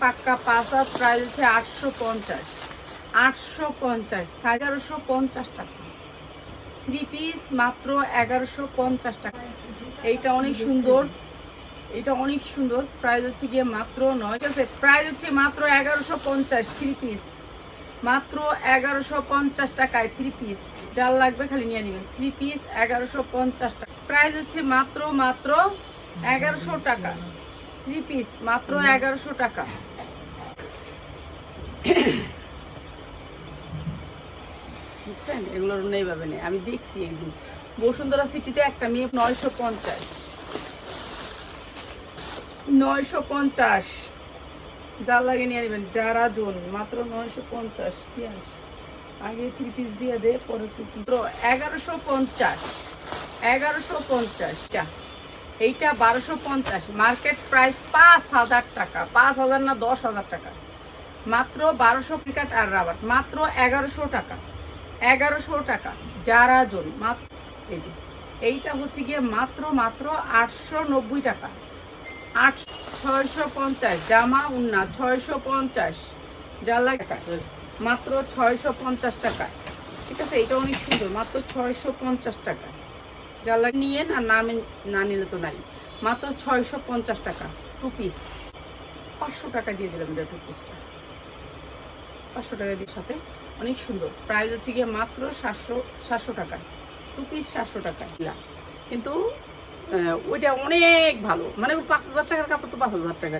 পাক্কা পাঁচ হাত প্রাইস হচ্ছে আটশো পঞ্চাশ। আটশো পঞ্চাশ, এগারোশো পঞ্চাশ টাকা। থ্রি পিস মাত্র এগারোশো পঞ্চাশ টাকা। এইটা অনেক সুন্দর। এটা অনেক সুন্দর। প্রাইস হচ্ছে গিয়ে মাত্র নয়। আছে? প্রাইস হচ্ছে মাত্র এগারোশো পঞ্চাশ থ্রি পিস মাত্র এগারোশো পঞ্চাশ টাকায় থ্রি পিস যার লাগবে খালি নিয়ে নেবেন। থ্রি পিস এগারোশো পঞ্চাশ টাকা। প্রাইস হচ্ছে মাত্র মাত্র এগারোশো টাকা। থ্রি পিস মাত্র এগারোশো টাকা। বুঝছেন? এগুলোর নেই পাবে না আমি দেখছি একদিন বসুন্ধরা সিটিতে একটা মেয়ে নয়শো পঞ্চাশ। নয়শো পঞ্চাশ। যা লাগে নিয়ে নেবেন। যারা জন মাত্র নয়শো পঞ্চাশ। পিঁয়াজ আগে থ্রি পিস দিয়ে দে, পরে টু পিস এগারোশো পঞ্চাশ। এগারোশো পঞ্চাশ এইটা বারোশো পঞ্চাশ। মার্কেট প্রাইস পাঁচ হাজার টাকা। পাঁচ হাজার না দশ হাজার টাকা। মাত্র বারোশো পিকাট আর রাবার, মাত্র এগারোশো টাকা এগারোশো টাকা। যারা জন এই যে, এইটা হচ্ছে গিয়ে মাত্র মাত্র আটশো নব্বই টাকা। আট ছয়শো পঞ্চাশ, জামা উন্না, ছয়শো পঞ্চাশ। জালা মাত্র ছয়শো পঞ্চাশ টাকা। ঠিক আছে এটা অনেক সুন্দর, মাত্র ছয়শো পঞ্চাশ টাকা। জালা নিয়ে না নামে না নিলে তো নাই। মাত্র ছয়শো পঞ্চাশ টাকা টু পিস পাঁচশো টাকা দিয়ে দিলাম এটা টু। পিসটা পাঁচশো টাকা দিয়ে সাথে অনেক সুন্দর। প্রাইস হচ্ছে গিয়ে মাত্র সাতশো সাতশো টাকা। টু পিস সাতশো টাকা। কিন্তু ওইটা অনেক ভালো। মানে পাঁচ হাজার টাকার কাপড় তো পাঁচ হাজার টাকা।